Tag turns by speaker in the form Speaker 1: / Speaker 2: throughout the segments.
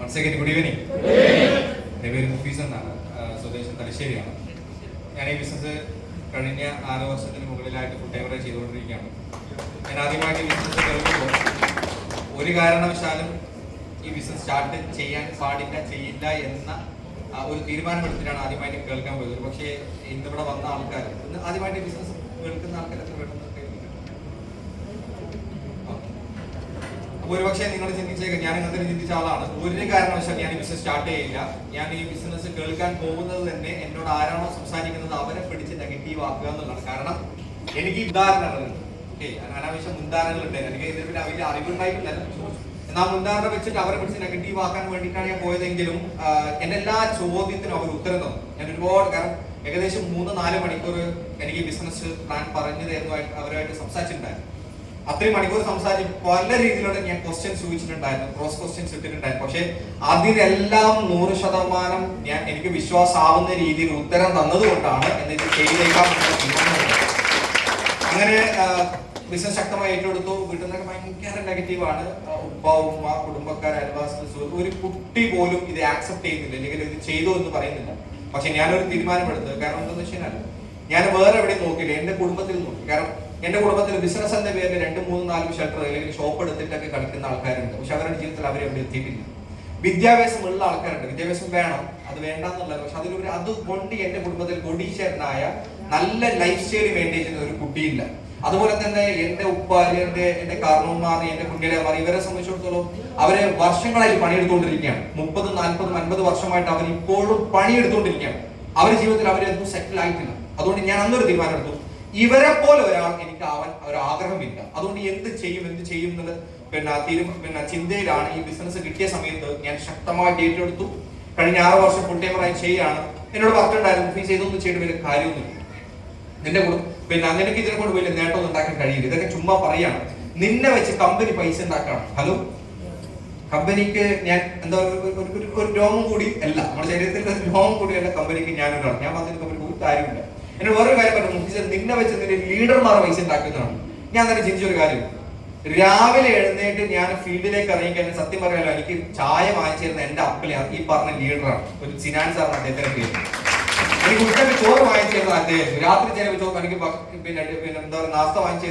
Speaker 1: One second good evening എന്റെ പേര് മുഫീസ് എന്നാണ്. സ്വദേശം ഞാൻ ഈ ബിസിനസ് കഴിഞ്ഞ ആറ് വർഷത്തിന് മുകളിലായിട്ട് ഫുൾ ടൈമറെ ചെയ്തുകൊണ്ടിരിക്കുകയാണ്. ഞാൻ ആദ്യമായിട്ട് ബിസിനസ് കേൾക്കുമ്പോൾ ഒരു കാരണവശാലും ഈ ബിസിനസ് സ്റ്റാർട്ട് ചെയ്യാൻ പാടില്ല ചെയ്യില്ല എന്ന ഒരു തീരുമാനമെടുത്തിട്ടാണ് ആദ്യമായിട്ട് കേൾക്കാൻ പോയത്. പക്ഷേ ഇന്നിവിടെ വന്ന ആൾക്കാർ ഇന്ന് ആദ്യമായിട്ട് ബിസിനസ് കേൾക്കുന്ന ആൾക്കാർ എത്ര ഒരുപക്ഷെ നിങ്ങൾ ചിന്തിച്ചേക്കാം ഞാൻ അങ്ങനത്തെ ചിന്തിച്ച ആളാണ്. ഒരു കാരണവശാൽ ഞാൻ ഈ ബിസിനസ് സ്റ്റാർട്ട് ചെയ്യില്ല. ഞാൻ ഈ ബിസിനസ് കേൾക്കാൻ പോകുന്നത് തന്നെ എന്നോട് ആരാണോ സംസാരിക്കുന്നത് അവരെ പിടിച്ച് നെഗറ്റീവ് ആക്കുക എന്നുള്ളതാണ്. കാരണം എനിക്ക് ഉദാഹരണങ്ങളുണ്ട് ഓക്കെ അനാവശ്യ മുൻധാരണകളുണ്ട് എനിക്ക് ഇതിനെ പറ്റി വലിയ അറിവുണ്ടായിട്ടില്ല. എന്നാൽ മുൻധാരണ വെച്ചിട്ട് അവരെ പിടിച്ച് നെഗറ്റീവ് ആക്കാൻ വേണ്ടിയിട്ടാണ് ഞാൻ പോയതെങ്കിലും എന്റെ എല്ലാ ചോദ്യത്തിനും അവർ ഉത്തരം തന്നു. ഞാൻ ഒരുപാട് കാരണം ഏകദേശം മൂന്ന് നാല് മണിക്കൂർ എനിക്ക് ബിസിനസ് പ്ലാൻ പറഞ്ഞു തരുന്നതായിട്ട് അവരുമായിട്ട് സംസാരിച്ചിട്ടുണ്ടായിരുന്നു. അത്രയും മണിക്കൂർ സംസാരിച്ച് പല രീതിയിലുള്ള ഞാൻ ക്വസ്റ്റ്യൻസ് ചോദിച്ചിട്ടുണ്ടായിരുന്നു. ക്രോസ് ക്വസ്റ്റ്യൻസ് ഇട്ടിട്ടുണ്ടായിരുന്നു. പക്ഷെ അതിലെല്ലാം നൂറ് ശതമാനം ഞാൻ എനിക്ക് വിശ്വാസാവുന്ന രീതിയിൽ ഉത്തരം തന്നതുകൊണ്ടാണ് എന്നിട്ട് ചെയ്തേക്കാം അങ്ങനെ ബിസിനസ് ശക്തമായി ഏറ്റെടുത്തു. വീട്ടിൽ നിന്നൊക്കെ ഭയങ്കര നെഗറ്റീവാണ് ഉപ്പ ഉമ്മ കുടുംബക്കാർ അയൽവാസികൾ ഒരു കുട്ടി പോലും ഇത് ആക്സെപ്റ്റ് ചെയ്യുന്നില്ല. അല്ലെങ്കിൽ ഇത് ചെയ്തു എന്ന് പറയുന്നില്ല. പക്ഷെ ഞാനൊരു തീരുമാനമെടുത്തത്. കാരണം എന്താണെന്ന് വെച്ചാൽ ഞാൻ വേറെ എവിടെയും നോക്കില്ല എന്റെ കുടുംബത്തിൽ നോക്കി. കാരണം എന്റെ കുടുംബത്തിൽ ബിസിനസ് എന്ന പേരിൽ രണ്ട് മൂന്ന് നാല് ഷട്ടർ അല്ലെങ്കിൽ ഷോപ്പ് എടുത്തിട്ടൊക്കെ കളിക്കുന്ന ആൾക്കാരുണ്ട്. പക്ഷെ അവരുടെ ജീവിതത്തിൽ അവർ അവിടെ എത്തിയിട്ടില്ല. വിദ്യാഭ്യാസം ഉള്ള ആൾക്കാരുണ്ട്. വിദ്യാഭ്യാസം വേണം അത് വേണ്ടെന്നല്ല പക്ഷെ അതിലൊരു അത് കൊണ്ട് എന്റെ കുടുംബത്തിൽ കൊടീശ്വരനായ നല്ല ലൈഫ് സ്റ്റൈൽ മെയിന്റെയിൻ ചെയ്യുന്ന ഒരു കുട്ടിയില്ല. അതുപോലെ തന്നെ എന്റെ ഉപ്പ എന്റെ കാരണവന്മാർ എന്റെ കുട്ടികളെമാർ ഇവരെ സംബന്ധിച്ചിടത്തോളം അവർ വർഷങ്ങളായി പണിയെടുത്തുകൊണ്ടിരിക്കുകയാണ്. മുപ്പത് നാൽപ്പതും അൻപത് വർഷമായിട്ട് അവർ ഇപ്പോഴും പണിയെടുത്തുകൊണ്ടിരിക്കുകയാണ്. അവരുടെ ജീവിതത്തിൽ അവരൊന്നും സെറ്റിൽ ആയിട്ടില്ല. അതുകൊണ്ട് ഞാൻ അന്നൊരു തീരുമാനം എടുത്തു. ഇവരെ പോലെ ഒരാൾ എനിക്ക് ആവാൻ ഒരു ആഗ്രഹമില്ല. അതുകൊണ്ട് എന്ത് ചെയ്യും എന്ത് ചെയ്യും എന്നുള്ളത് പിന്നെ തീരു പിന്നെ ചിന്തയിലാണ് ഈ ബിസിനസ് കിട്ടിയ സമയത്ത് ഞാൻ ശക്തമായി ശക്തമായിട്ട് എടുത്തു. കഴിഞ്ഞ ആറ് വർഷം ഫുൾ ടൈമറായി ചെയ്യാണ്. എന്നോട് പറഞ്ഞിട്ടുണ്ടായിരുന്നു ഫീസ് ചെയ്തൊന്നും ചെയ്യേണ്ട വലിയ കാര്യമൊന്നുമില്ല. നിന്റെ കൂടെ പിന്നെ നിനക്ക് ഇതിനെ കൊണ്ട് വലിയ നേട്ടമൊന്നും ഉണ്ടാക്കാൻ കഴിയില്ല. ഇതൊക്കെ ചുമ്മാ പറയാണ്. നിന്നെ വെച്ച് കമ്പനി പൈസ ഉണ്ടാക്കണം. ഹലോ? കമ്പനിക്ക് ഞാൻ എന്താ ഒരു- രോമം കൂടി അല്ല. നമ്മുടെ ശരീരത്തിൽ രോഗം രോമം കൂടി അല്ല കമ്പനിക്ക് ഞാൻ ഒരാൾ ഞാൻ വന്നിട്ട് കമ്പനിക്ക് ഒരു കാര്യമില്ല എന്നോട് വേറൊരു കാര്യം പറഞ്ഞു നിന്നെ വെച്ച് നിന്റെ ലീഡർമാർ പൈസ ഉണ്ടാക്കുന്നതാണ്. ഞാൻ തന്നെ ചിന്തിച്ചൊരു കാര്യം. രാവിലെ എഴുന്നേറ്റ് ഞാൻ ഫീൽഡിലേക്ക് ഇറങ്ങിക്കഴിഞ്ഞാൽ സത്യം പറയാലോ എനിക്ക് ചായ വാങ്ങിച്ചു തരുന്ന എന്റെ അപ്പലെ ഈ പറഞ്ഞ ലീഡറാണ്. ഒരു സിനാൻ സാറാണ് അദ്ദേഹത്തിന്റെ പേര്. എനിക്ക് ഉച്ചയ്ക്ക് ചോറ് വാങ്ങിച്ചു തരുന്നത് അദ്ദേഹം. രാത്രി ചിലപ്പോൾ ചോറ് എനിക്ക് പിന്നെ പിന്നെ എന്താ പറയുക നാസ്ത വാങ്ങിച്ചു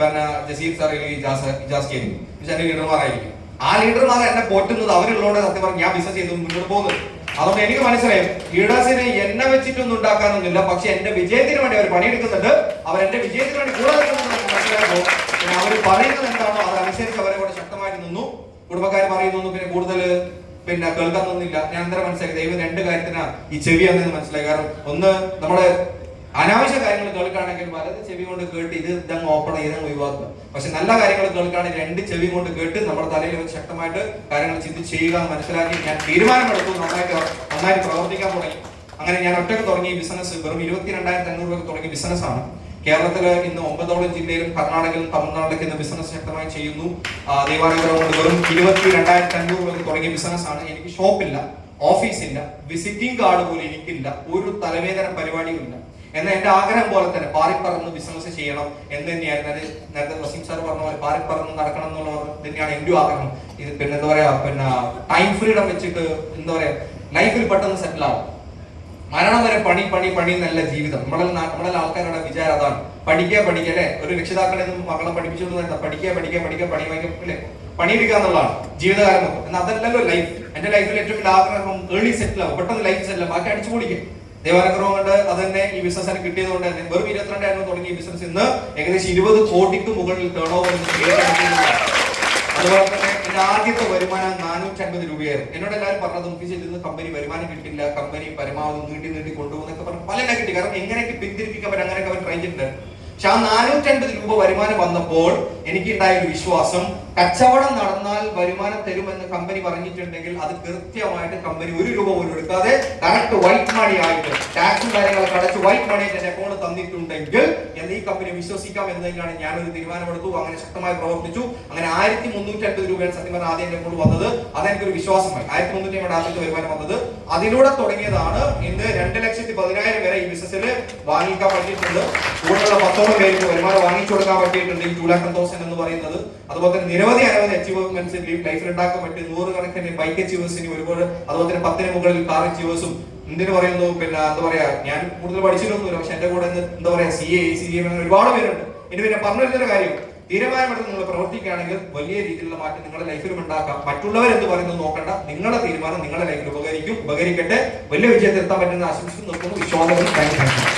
Speaker 1: പിന്നെ ജസീർ സാർ ഇജാസ് ഇജാസ് കെ എന്റെ ലീഡർമാരായിരിക്കും. ആ ലീഡർമാർ എന്നെ പോറ്റുന്നത് അവരുള്ളതുകൊണ്ട് സത്യം പറഞ്ഞു ഞാൻ ബിസിനസ് ചെയ്തു മുന്നോട്ട് പോകുന്നത് അതുകൊണ്ട് എനിക്ക് മനസ്സിലായി. ലീഡേഴ്സിനെ എന്നെ വെച്ചിട്ടൊന്നും ഉണ്ടാക്കാനൊന്നുമില്ല. പക്ഷെ എന്റെ വിജയത്തിന് വേണ്ടി അവർ പണിയെടുക്കുന്നുണ്ട്. അവർ എന്റെ വിജയത്തിന് വേണ്ടി കൂടെ മനസ്സിലാക്കുമ്പോൾ അവർ പറയുന്നത് എന്താണോ അതനുസരിച്ച് അവരെ കൂടെ ശക്തമായി നിന്നു. കുടുംബക്കാർ പറയുന്നു പിന്നെ കൂടുതൽ പിന്നെ കേൾക്കാൻ നിന്നില്ല. ഞാൻ അന്നേരം മനസ്സിലാക്കി ദൈവം രണ്ട് കാര്യത്തിനാ ഈ ചെവി അങ്ങനെ മനസ്സിലായി. കാരണം ഒന്ന് നമ്മുടെ അനാവശ്യ കാര്യങ്ങൾ കേൾക്കുകയാണെങ്കിൽ വലത് ചെവി കൊണ്ട് കേട്ട് ഇത് ഇതങ്ങ് ഓപ്പൺ ചെയ്ത് ഒഴിവാക്കുക. പക്ഷെ നല്ല കാര്യങ്ങൾ കേൾക്കുകയാണെങ്കിൽ രണ്ട് ചെവി കൊണ്ട് കേട്ട് നമ്മുടെ തലയിൽ ശക്തമായിട്ട് കാര്യങ്ങൾ ചിന്തിച്ച് ചെയ്യുക മനസ്സിലാക്കി ഞാൻ തീരുമാനമെടുത്തു. നന്നായിട്ട് നന്നായിട്ട് പ്രവർത്തിക്കാൻ തുടങ്ങി. അങ്ങനെ ഞാൻ ഒറ്റയ്ക്ക് തുടങ്ങിയ ബിസിനസ് വെറും ഇരുപത്തി രണ്ടായിരത്തി അഞ്ഞൂറ് രൂപ തുടങ്ങിയ ബിസിനസ്സാണ് കേരളത്തിൽ ഇന്ന് ഒമ്പതോളം ജില്ലയിലും കർണാടകയിലും തമിഴ്നാട്ടിലൊക്കെ ഇന്ന് ബിസിനസ് ശക്തമായി ചെയ്യുന്നു. കൊണ്ട് വെറും ഇരുപത്തി രണ്ടായിരത്തി അഞ്ഞൂറ് രൂപ തുടങ്ങിയ ബിസിനസ്സാണ് എനിക്ക് ഷോപ്പില്ല ഓഫീസില്ല വിസിറ്റിംഗ് കാർഡ് പോലും എനിക്കില്ല. ഒരു തലവേദന പരിപാടിയുമില്ല എന്നാൽ എന്റെ ആഗ്രഹം പോലെ തന്നെ പാറിപ്പറന്ന് ബിസിനസ് ചെയ്യണം എന്ന് തന്നെയായിരുന്നു. അത് നേരത്തെ വസീം സാർ പറഞ്ഞ പോലെ പാറിപ്പറന്ന് നടക്കണം എന്നുള്ള തന്നെയാണ് എന്റെ ആഗ്രഹം. ഇത് പിന്നെ എന്താ പറയാ പിന്നെ ടൈം ഫ്രീഡം വെച്ചിട്ട് എന്താ പറയാ ലൈഫിൽ പെട്ടെന്ന് സെറ്റിൽ ആവും. മരണം വരെ പണി പണി പണി എന്നല്ല ജീവിതം. നമ്മളെ നമ്മളെ ആൾക്കാരുടെ വിചാരം അതാണ്. പഠിക്കുക പഠിക്കുക അല്ലെ? ഒരു രക്ഷിതാക്കളെ മക്കളെ പഠിപ്പിച്ചുകൊണ്ട് തന്നെ പഠിക്കുക പഠിക്കുക പഠിക്കുക പണി വാങ്ങിക്കുക അല്ലെ? പണിയെടുക്കുക എന്നുള്ളതാണ് ജീവിതകാലം എന്നാൽ അതല്ലല്ലോ ലൈഫ് എന്റെ ലൈഫിൽ ഏറ്റവും വലിയ ആഗ്രഹം ഏർലി സെറ്റിൽ ആവും. പെട്ടെന്ന് ലൈഫ് സെറ്റിൽ ആവും. ബാക്കി അടിച്ചു ദൈവാനുഗ്രഹം കൊണ്ട് അത് തന്നെ ഈ ബിസിനസ് കിട്ടിയത് കൊണ്ട് തന്നെ വെറും ഇരുപത്തിരണ്ടായിരുന്നു തുടങ്ങിയ ബിസിനസ് ഇന്ന് ഏകദേശം ഇരുപത് കോടിക്ക് മുകളിൽ ടേൺ ഓവർ അതുപോലെ തന്നെ എന്റെ ആദ്യത്തെ വരുമാനം നാനൂറ്റി അൻപത് രൂപയായിരുന്നു. എന്നോട് എല്ലാവരും പറഞ്ഞത് നമുക്ക് നിന്ന് കമ്പനി വരുമാനം കിട്ടില്ല കമ്പനി പരമാവധി നീട്ടി നീട്ടി കൊണ്ടുപോകുന്നൊക്കെ പറഞ്ഞു പല കിട്ടി. കാരണം എങ്ങനെയൊക്കെ പിന്തിരിപ്പിക്കാൻ പറ്റും അങ്ങനെയൊക്കെ അവർ ട്രൈ ചെയ്തിട്ടുണ്ട് പക്ഷെ ആ നാനൂറ്റി അൻപത് രൂപ വരുമാനം വന്നപ്പോൾ എനിക്ക് ഉണ്ടായ ഒരു വിശ്വാസം. കച്ചവടം നടന്നാൽ വരുമാനം തരുമെന്ന് കമ്പനി പറഞ്ഞിട്ടുണ്ടെങ്കിൽ അത് കൃത്യമായിട്ട് കമ്പനി ഒരു രൂപ പോലും എടുക്കാതെ കറക്റ്റ് വൈറ്റ് മണി ആയിട്ട് ടാക്സും കാര്യങ്ങളൊക്കെ അടച്ച് വൈറ്റ് മണി എന്റെ അക്കൗണ്ട് തന്നിട്ടുണ്ടെങ്കിൽ എന്ന് ഈ കമ്പനി വിശ്വസിക്കാം എന്നതിനാണ് ഞാൻ ഒരു തീരുമാനമെടുത്തു. അങ്ങനെ ശക്തമായി പ്രവർത്തിച്ചു. അങ്ങനെ ആയിരത്തി മുന്നൂറ്റി അൻപത് രൂപയാണ് സത്യം പറഞ്ഞാൽ ആദ്യം എന്റെ അക്കൗണ്ട് വന്നത്. അതെനിക്കൊരു വിശ്വാസമായി ആയിരത്തി മുന്നൂറ്റി അമ്പത് ആദ്യത്തെ വരുമാനം വന്നത്. അതിലൂടെ തുടങ്ങിയതാണ് ഇന്ന് രണ്ട് ലക്ഷത്തി പതിനായിരം വരെ ഈ ബിസിനസ്സിൽ വാങ്ങിക്കാൻ പറ്റിയിട്ടുണ്ട്. കൂടുതലുള്ള പത്തോളം പേർക്ക് വരുമാനം വാങ്ങിച്ചു കൊടുക്കാൻ പറ്റിയിട്ടുണ്ട്. ഈ ടു ലാക്ക് തൗസൻഡ് എന്ന് പറയുന്നത്. അതുപോലെ തന്നെ നിരവധി അനവധി അച്ചീവ്മെന്റ്സ് ലൈഫിൽ ഉണ്ടാക്കാൻ പറ്റി നൂറുകണക്കിന് ബൈക്ക് അച്ചീവേഴ്സിന് ഒരുപാട് അതുപോലെ തന്നെ പത്തിന് മുകളിൽ കാർ അച്ചീവേഴ്സും എന്തിനു പറയുന്നു? പിന്നെ എന്താ പറയാ ഞാൻ കൂടുതൽ പഠിച്ചിട്ടൊന്നുമില്ല പക്ഷെ എന്റെ കൂടെ എന്താ പറയാ സി എ സി എം അങ്ങനെ ഒരുപാട് പേരുണ്ട്. ഇനി പിന്നെ പറഞ്ഞു വരുന്നൊരു കാര്യം തീരുമാനമെടുത്ത് നിങ്ങൾ പ്രവർത്തിക്കുകയാണെങ്കിൽ വലിയ രീതിയിലുള്ള മാറ്റം നിങ്ങളുടെ ലൈഫിലും ഉണ്ടാക്കാം. മറ്റുള്ളവർ എന്ത് പറയുന്നത് നോക്കണ്ട. നിങ്ങളുടെ തീരുമാനം നിങ്ങളുടെ ലൈഫിൽ ഉപകരിക്കും. ഉപകരിക്കട്ടെ. വലിയ വിജയത്തിൽ എത്താൻ പറ്റുന്ന ആശംസിച്ച് നിർത്തുന്നു. വിശ്വാസം താങ്ക് യു